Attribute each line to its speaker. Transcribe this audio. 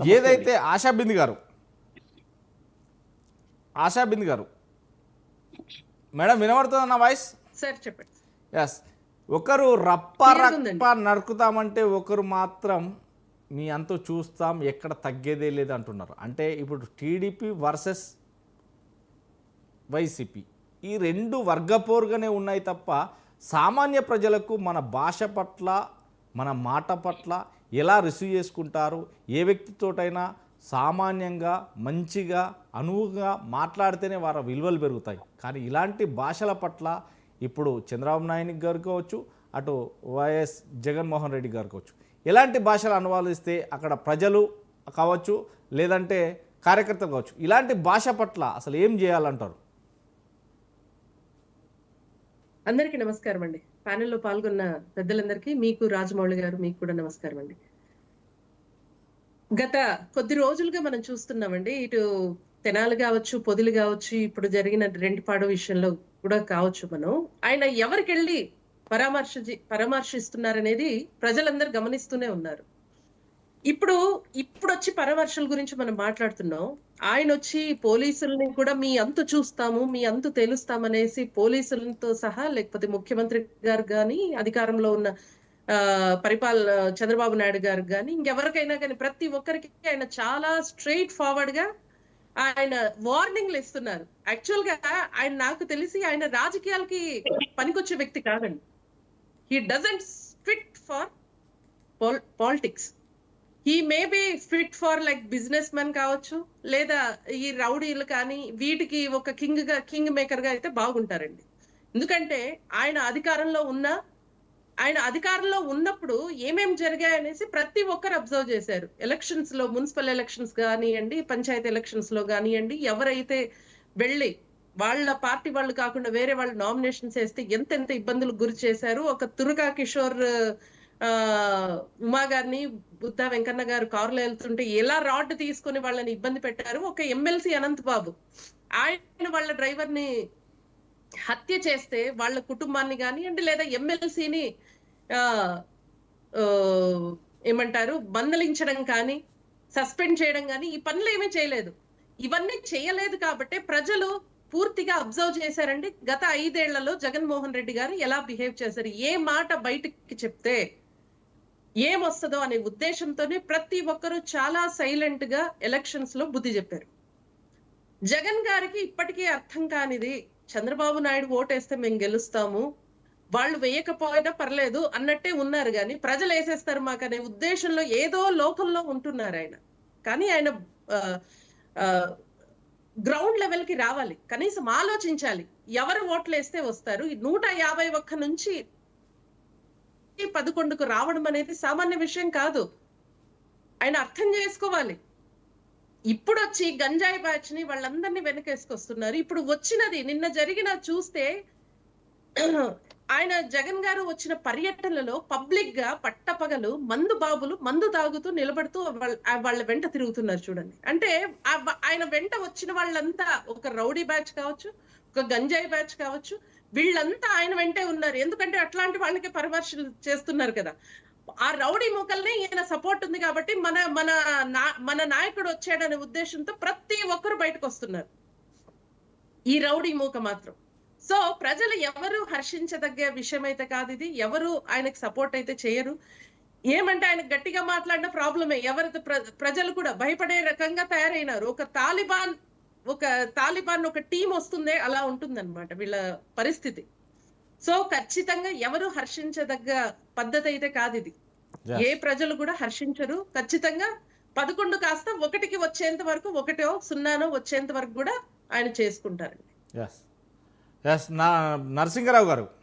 Speaker 1: ఏదైతే ఆశా బింది గారు ఆశా బింది గారు మేడం వినబడుతుందా నా వాయిస్?
Speaker 2: సార్ చెప్పండి.
Speaker 1: ఎస్ ఒకరు రప్ప రప్ప. నరుకుతామంటే ఒకరు మాత్రం మీ అంతు చూస్తాం ఎక్కడ తగ్గేదే లేదు అంటున్నారు. అంటే ఇప్పుడు టీడీపీ వర్సెస్ వైసీపీ ఈ రెండు వర్గపోరుగానే ఉన్నాయి తప్ప సామాన్య ప్రజలకు మన భాష పట్ల మన మాట పట్ల ఎలా రిసీవ్ చేసుకుంటారు ఏ వ్యక్తితోటైనా సామాన్యంగా మంచిగా అనువుగా మాట్లాడితేనే వారి విలువలు పెరుగుతాయి. కానీ ఇలాంటి భాషల పట్ల ఇప్పుడు చంద్రబాబు నాయుడు గారు కావచ్చు అటు వైఎస్ జగన్మోహన్ రెడ్డి గారు కావచ్చు ఎలాంటి భాషలు అనువాదిస్తే అక్కడ ప్రజలు కావచ్చు లేదంటే కార్యకర్తలు కావచ్చు ఇలాంటి భాష పట్ల అసలు ఏం చేయాలంటారు?
Speaker 2: అందరికీ నమస్కారం అండి ప్యానెల్లో పాల్గొన్న పెద్దలందరికీ మీకు రాజమౌళి గారు మీకు కూడా నమస్కారం అండి గత కొద్ది రోజులుగా మనం చూస్తున్నామండి. ఇటు తెనాలి కావచ్చు పొదిలి కావచ్చు ఇప్పుడు జరిగిన రెంటిపాడు విషయంలో కూడా కావచ్చు మనం. ఆయన ఎవరికెళ్ళి పరామర్శ పరామర్శిస్తున్నారనేది ప్రజలందరూ గమనిస్తూనే ఉన్నారు. ఇప్పుడు ఇప్పుడు వచ్చి పరామర్శల గురించి మనం మాట్లాడుతున్నాం. ఆయన వచ్చి పోలీసుల్ని కూడా మీ అంతు చూస్తాము మీ అంతు తెలుస్తామనేసి పోలీసులతో సహా లేకపోతే ముఖ్యమంత్రి గారు కానీ అధికారంలో ఉన్న పరిపాల్ చంద్రబాబు నాయుడు గారు కానీ ఇంకెవరికైనా కానీ ప్రతి ఒక్కరికి ఆయన చాలా స్ట్రైట్ ఫార్వర్డ్గా ఆయన వార్నింగ్లు ఇస్తున్నారు. యాక్చువల్గా ఆయన నాకు తెలిసి ఆయన రాజకీయాలకి పనికొచ్చే వ్యక్తి కాదండి. He doesn't fit for politics ఈ may be fit for like business men కావచ్చు లేదా ఈ రౌడీలు కానీ వీటికి ఒక కింగ్గా కింగ్ మేకర్గా అయితే బాగుంటారండి. ఎందుకంటే ఆయన అధికారంలో ఉన్న ఆయన అధికారంలో ఉన్నప్పుడు ఏమేం జరిగాయనేసి ప్రతి ఒక్కరు అబ్జర్వ్ చేశారు. ఎలక్షన్స్లో మున్సిపల్ ఎలక్షన్స్ కానివ్వండి పంచాయతీ ఎలక్షన్స్లో కానివ్వండి ఎవరైతే వెళ్ళి వాళ్ళ పార్టీ వాళ్ళు కాకుండా వేరే వాళ్ళు నామినేషన్స్ వేస్తే ఎంతెంత ఇబ్బందులు గురి చేశారు. ఒక తురుకా కిషోర్ ఆ ఉమా గారిని బుద్ధ వెంకన్న గారు కారులో వెళ్తుంటే ఎలా రాడ్ తీసుకొని వాళ్ళని ఇబ్బంది పెట్టారు? ఒక ఎమ్మెల్సీ అనంత్ బాబు ఆయన వాళ్ళ డ్రైవర్ని హత్య చేస్తే వాళ్ళ కుటుంబాన్ని కానివ్వండి లేదా ఎమ్మెల్సీని ఏమంటారు? బందలించడం కానీ సస్పెండ్ చేయడం కానీ ఈ పనులు ఏమీ చేయలేదు. ఇవన్నీ చేయలేదు కాబట్టి ప్రజలు పూర్తిగా అబ్జర్వ్ చేశారండి. గత ఐదేళ్ళలో జగన్మోహన్ రెడ్డి గారు ఎలా బిహేవ్ చేశారు? ఏ మాట బయటికి చెప్తే ఏమొస్తుందో అనే ఉద్దేశంతోనే ప్రతి ఒక్కరూ చాలా సైలెంట్గా ఎలక్షన్స్లో బుద్ధి చెప్పారు. జగన్ గారికి ఇప్పటికీ అర్థం కానిది చంద్రబాబు నాయుడు ఓటేస్తే మేము గెలుస్తాము వాళ్ళు వేయకపోయినా పర్లేదు అన్నట్టే ఉన్నారు కానీ ప్రజలు వేసేస్తారు మాకనే ఉద్దేశంలో ఏదో లోకంలో ఉంటున్నారు ఆయన. కానీ ఆయన గ్రౌండ్ లెవెల్కి రావాలి. కనీసం ఆలోచించాలి. ఎవరు ఓట్లు వేస్తే వస్తారు? నూట యాభై ఒక్క నుంచి పదకొండుకు రావడం అనేది సామాన్య విషయం కాదు. ఆయన అర్థం చేసుకోవాలి. ఇప్పుడు వచ్చి గంజాయి బ్యాచ్ని వాళ్ళందరినీ వెనకేసుకొస్తున్నారు. ఇప్పుడు వచ్చినది నిన్న జరిగిన చూస్తే ఆయన జగన్ గారు వచ్చిన పర్యటనలలో పబ్లిక్గా పట్టపగలు మందు బాబులు మందు తాగుతూ నిలబడుతూ వాళ్ళ వెంట తిరుగుతున్నారు చూడండి. అంటే ఆయన వెంట వచ్చిన వాళ్ళంతా ఒక రౌడీ బ్యాచ్ కావచ్చు ఒక గంజాయి బ్యాచ్ కావచ్చు వీళ్ళంతా ఆయన వెంటే ఉన్నారు. ఎందుకంటే అట్లాంటి వాళ్ళకి పరామర్శలు చేస్తున్నారు కదా. ఆ రౌడీ మూకల్ని ఈయన సపోర్ట్ ఉంది కాబట్టి మన మన మన నాయకుడు వచ్చాడనే ఉద్దేశంతో ప్రతి ఒక్కరు బయటకు వస్తున్నారు. ఈ రౌడీ మూక మాత్రం. సో ప్రజలు ఎవరు హర్షించదగ్గ విషయం అయితే కాదు ఇది. ఎవరు ఆయనకు సపోర్ట్ అయితే చేయరు. ఏమంటే ఆయన గట్టిగా మాట్లాడిన ప్రాబ్లమే ఎవరి ప్రజలు కూడా భయపడే రకంగా తయారైనారు. ఒక తాలిబాన్ ఒక తాలిబాన్ ఒక టీం వస్తుందే అలా ఉంటుందన్నమాట వీళ్ళ పరిస్థితి. సో ఖచ్చితంగా ఎవరు హర్షించదగ్గ పద్ధతి అయితే కాదు ఇది. ఏ ప్రజలు కూడా హర్షించరు. ఖచ్చితంగా పదకొండు కాస్త ఒకటికి వచ్చేంత వరకు ఒకటో సున్నానో వచ్చేంత వరకు కూడా ఆయన చేసుకుంటారండి.
Speaker 1: ఎస్ నా నరసింహరావు గారు.